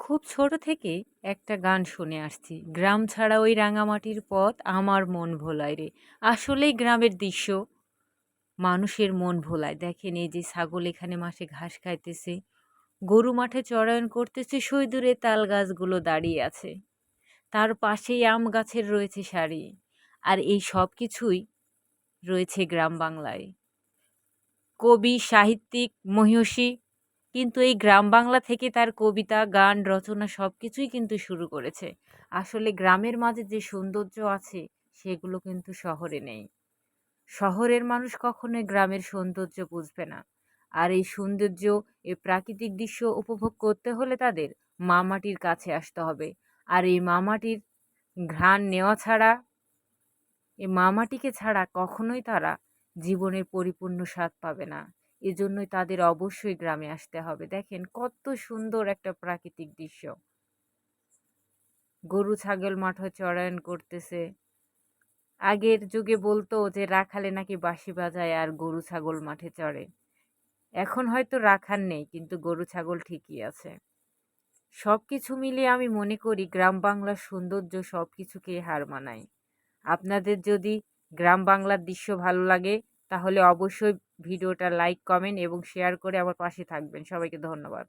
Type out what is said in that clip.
খুব ছোট থেকে একটা গান শুনে আসছি। গ্রাম ছাড়া ওই রাঙামাটির পথ আমার মন ভোলায় রে। আসলেই গ্রামের দৃশ্য মানুষের মন ভোলায়। দেখেন এই যে ছাগল এখানে মাসে ঘাস খাইতেছে, গরু মাঠে চড়ায়ন করতেছে সই দূরে তাল গাছগুলো দাঁড়িয়ে আছে। তার পাশেই আম গাছের রয়েছে সারি। আর এই সব কিছুই রয়েছে গ্রাম বাংলায়। কবি, সাহিত্যিক, মহিষী কিন্তু এই গ্রাম বাংলা থেকে তার কবিতা, গান, রচনা সব কিছুই কিন্তু শুরু করেছে। আসলে গ্রামের মাঝে যে সৌন্দর্য আছে, সেগুলো কিন্তু শহরে নেই। শহরের মানুষ কখনোই গ্রামের সৌন্দর্য বুঝবে না। আর এই সৌন্দর্য, এই প্রাকৃতিক দৃশ্য উপভোগ করতে হলে তাদের মা মাটির কাছে আসতে হবে। আর এই মা মাটির ঘ্রাণ নেওয়া ছাড়া, এই মা মাটিকে ছাড়া কখনোই তারা জীবনের পরিপূর্ণ স্বাদ পাবে না। এজন্যই তাদের অবশ্যই গ্রামে আসতে হবে। দেখেন কত সুন্দর একটা প্রাকৃতিক দৃশ্য। গরু, ছাগল, মাঠে চড়ায়ন করতেছে। আগের যুগে বলতো যে, রাখালে নাকি বাঁশি বাজায় আর গরু, ছাগল মাঠে চড়ে। এখন হয়তো রাখার নেই, কিন্তু গরু, ছাগল ঠিকই আছে। সব কিছু মিলিয়ে আমি মনে করি গ্রাম বাংলার সৌন্দর্য সব কিছুকে হার মানায়। আপনাদের যদি গ্রাম বাংলার দৃশ্য ভালো লাগে তাহলে অবশ্যই ভিডিওটা লাইক কমেন্ট এবং শেয়ার করে আমার পাশে থাকবেন। সবাইকে ধন্যবাদ।